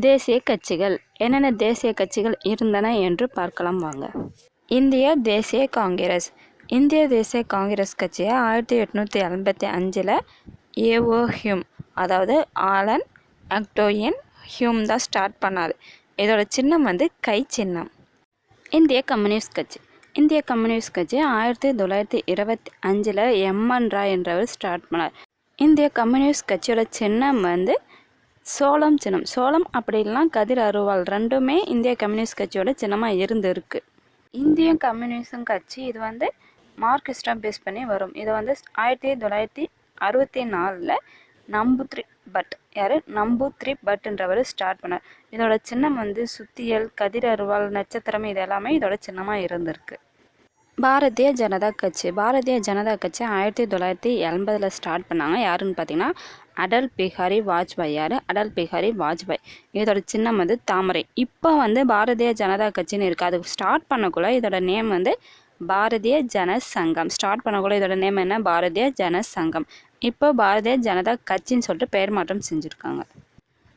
தேசிய கட்சிகள் என்னென்ன தேசிய கட்சிகள் இருந்தன என்று பார்க்கலாம் வாங்க. இந்திய தேசிய காங்கிரஸ். இந்திய தேசிய காங்கிரஸ் கட்சியை ஆயிரத்தி எட்நூற்றி எண்பத்தி அஞ்சில் ஏஓ ஹியூம் அதாவது ஆலன் அக்டோயின் ஹியூம் தான் ஸ்டார்ட் பண்ணார். இதோட சின்னம் வந்து கை சின்னம். இந்திய கம்யூனிஸ்ட் கட்சி. இந்திய கம்யூனிஸ்ட் கட்சி ஆயிரத்தி தொள்ளாயிரத்தி இருபத்தி அஞ்சில் எம்என் ராய் என்றவர் ஸ்டார்ட் பண்ணார். இந்திய கம்யூனிஸ்ட் கட்சியோட சின்னம் வந்து சோளம் சின்னம். சோளம் அப்படி கதிர் அருவாள் ரெண்டுமே இந்திய கம்யூனிஸ்ட் கட்சியோட சின்னமாக இருந்திருக்கு. இந்திய கம்யூனிசம் கட்சி இது வந்து மார்க்சிஸ்டம் பேஸ் பண்ணி வரும். இது வந்து ஆயிரத்தி தொள்ளாயிரத்தி அறுபத்தி நாலில் நம்புத்ரி பட். யார்? நம்பூத்ரி பட்ன்றவர் ஸ்டார்ட் பண்ணார். இதோட சின்னம் வந்து சுத்தியல் கதிர் அருவாள் நட்சத்திரம் இது எல்லாமே இதோட சின்னமாக இருந்திருக்கு. பாரதிய ஜனதா கட்சி. பாரதிய ஜனதா கட்சி ஆயிரத்தி தொள்ளாயிரத்தி எண்பதில் ஸ்டார்ட் பண்ணாங்க. யாருன்னு பார்த்தீங்கன்னா அடல் பிஹாரி வாஜ்பாய். யார்? அடல் பிஹாரி வாஜ்பாய். இதோட சின்னம் வந்து தாமரை. இப்போ வந்து பாரதிய ஜனதா கட்சின்னு இருக்குது அது ஸ்டார்ட் பண்ணக்குள்ள இதோட நேம் வந்து பாரதிய ஜன சங்கம் ஸ்டார்ட் பண்ணக்குள்ள இதோட நேம் என்ன? பாரதிய ஜன சங்கம் இப்போ பாரதிய ஜனதா கட்சின்னு சொல்லிட்டு பெயர் மாற்றம் செஞ்சுருக்காங்க.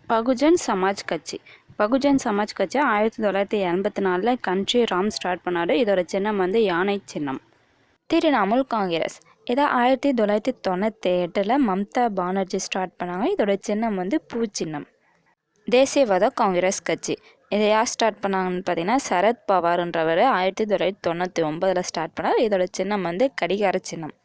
பகுஜன் சமாஜ் கட்சி. பகுஜன் சமாஜ் கட்சி ஆயிரத்தி தொள்ளாயிரத்தி எண்பத்தி நாலில் கண்ட்ரி ராம் ஸ்டார்ட் பண்ணார். இதோட சின்னம் வந்து யானை சின்னம். திரிணாமுல் காங்கிரஸ். இதை ஆயிரத்தி தொள்ளாயிரத்தி தொண்ணூற்றி எட்டில் மம்தா பானர்ஜி ஸ்டார்ட் பண்ணாங்க. இதோட சின்னம் வந்து பூ சின்னம். தேசியவாத காங்கிரஸ் கட்சி. இதை யார் ஸ்டார்ட் பண்ணாங்கன்னு பார்த்தீங்கன்னா சரத் பவார்ன்றவர் ஆயிரத்தி தொள்ளாயிரத்தி தொண்ணூற்றி ஒம்பதில் ஸ்டார்ட் பண்ணார். இதோட சின்னம் வந்து கடிகார சின்னம்.